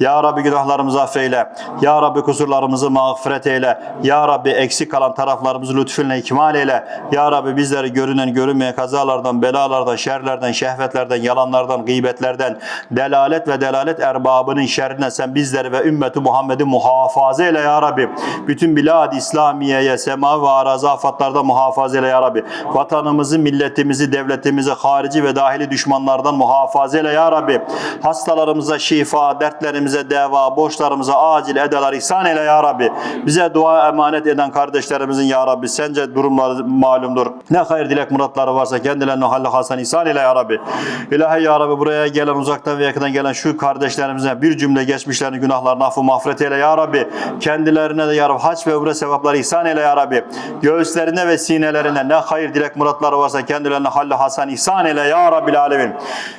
Ya Rabbi günahlarımızı affeyle. Ya Rabbi kusurlarımızı mağfiret eyle. Ya Rabbi eksik kalan taraflarımızı lütfunla ikmal eyle. Ya Rabbi bizleri görünen görünmeyen kazalardan, belalardan, şerlerden, şehvetlerden, yalanlardan, gıybetlerden, delalet ve delalet erbabının şerrinden sen bizleri ve ümmeti Muhammed'i muhafaza eyle ya Rabbi. Bütün bilad İslamiye'ye, sema ve arazi afatlarda muhafaza eyle ya Rabbi. Vatanımızı, milletimizi, devletimizi, harici ve dahili düşmanlardan muhafaza eyle ya Rabbi. Hastalarımıza şifa, dertlerimize deva, borçlarımıza acil edeler ihsan eyle ya Rabbi. Bize dua emanet eden kardeşlerimizin ya Rabbi sence durumları malumdur. Ne hayır dilek muratları varsa kendilerine halle hasan ihsan eyle ya Rabbi. İlahi ya Rabbi buraya gelen uzaktan ve yakından gelen şu kardeşlerimize bir cümle geçmişlerini günahlarını affı mağfiret eyle ya Rabbi. Kendilerine de ya Rabbi haç ve umre sevapları ihsan eyle ya Rabbi. Göğüslerine ve sinelerine ne hayır dilek muratları varsa kendilerine halle hasan ihsan eyle ya Rabbil alemin.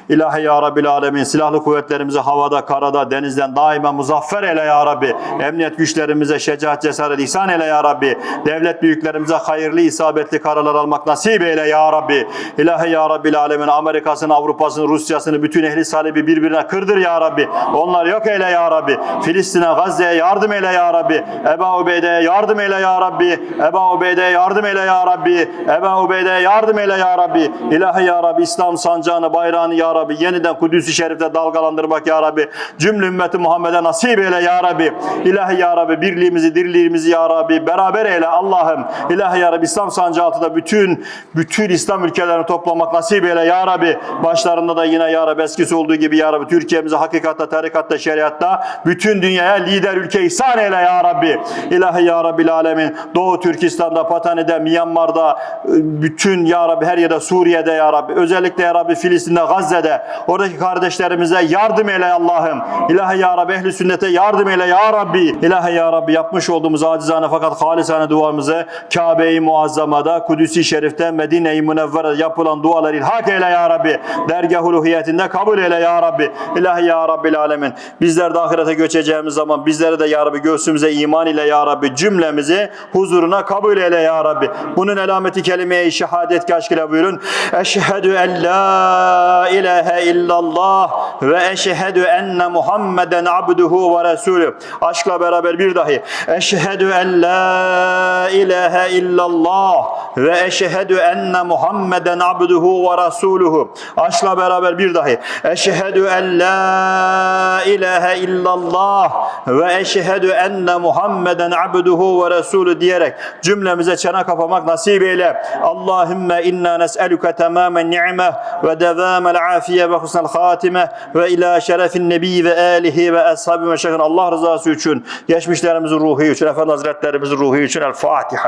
İlahi ya Rabbil alemin silahlı kuvvetlerimizi havada, karada, denizden daima muzaffer eyle ya Rabbi. Emniyet güçlerimize şecaat, cesaret ihsan eyle ya Rabbi. Devlet büyüklerimize hayırlı, isabetli kararlar almak nasip eyle ya Rabbi. İlahi ya Rabbil alemin Amerika'sını, Avrupa'sını, Rusya'sını, bütün ehli salibi birbirine kırdır ya Rabbi. Onlar yok eyle ya Rabbi. Filistin'e, Gazze'ye yardım eyle ya Rabbi. Eba Ubeyde'ye yardım eyle ya Rabbi. Eba Ubeyde'ye yardım eyle ya Rabbi. Eba Ubeyde'ye yardım eyle ya Rabbi. İlahi ya Rabbi İslam sancağını, bayrağını ya Rabbi yeniden Kudüs-i Şerif'te dalgalandırmak ya Rabbi. Cümle ümmeti Muhammed'e nasip eyle ya Rabbi. İlahi ya Rabbi birliğimizi, dirliğimizi ya Rabbi beraber eyle Allah'ım. İlahi ya Rabbi İslam sancağı altında bütün bütün İslam ülkelerini toplamak nasip eyle ya Rabbi. Başlarında da yine ya Rabbi eskisi olduğu gibi ya Rabbi Türkiye'mize hakikatta, tarikatta, şeriatta bütün dünyaya lider ülke ihsan eyle ya Rabbi. İlahi ya Rabbil alemin. Doğu Türkistan'da, Patani'de, Myanmar'da, bütün ya Rabbi her yerde Suriye'de ya Rabbi. Özellikle ya Rabbi Filistin'de, Gazze'de. Oradaki kardeşlerimize yardım eyle Allah'ım. İlahi ya Rabbi ehli sünnete yardım eyle ya Rabbi. İlahi ya Rabbi yapmış olduğumuz acizane fakat halisane duamızı Kabe-i Muazzama'da, Kudüs-i Şerif'te, Medine-i Münevvere'de yapılan dualar ilhak eyle ya Rabbi. Dergah uluhiyetinde kabul eyle ya Rabbi. İlahi ya Rabbil alemin. Bizler de ahirete göçeceğimiz zaman bizleri de ya Rabbi göğsümüze iman ile ya Rabbi cümlemizi huzuruna kabul eyle ya Rabbi. Bunun alameti kelime-i şehadet ki aşk ile buyurun. Eşhedü en la ilahe illallah ve eşhedü enne Muhammeden abduhu ve resulü. Aşkla beraber bir dahi. Eşhedü en la ilahe illallah ve eşhedü enne Muhammeden abduhu ve resuluhu. Aşkla beraber bir dahi. Eşhedü en la ilahe illallah ve eşhedü enne Muhammeden abduhu ve resulü diyerek cümlemize çene kapamak nasip eyle. Allahümme inna nes'eluke tamamen ni'me ve devamel afiye ve husnel hatime ve ila şerefin nebi ve alihi ve ashabi ve şehrin Allah rızası için geçmişlerimizin ruhu için Efendi Hazretlerimizin ruhu için El Fatiha.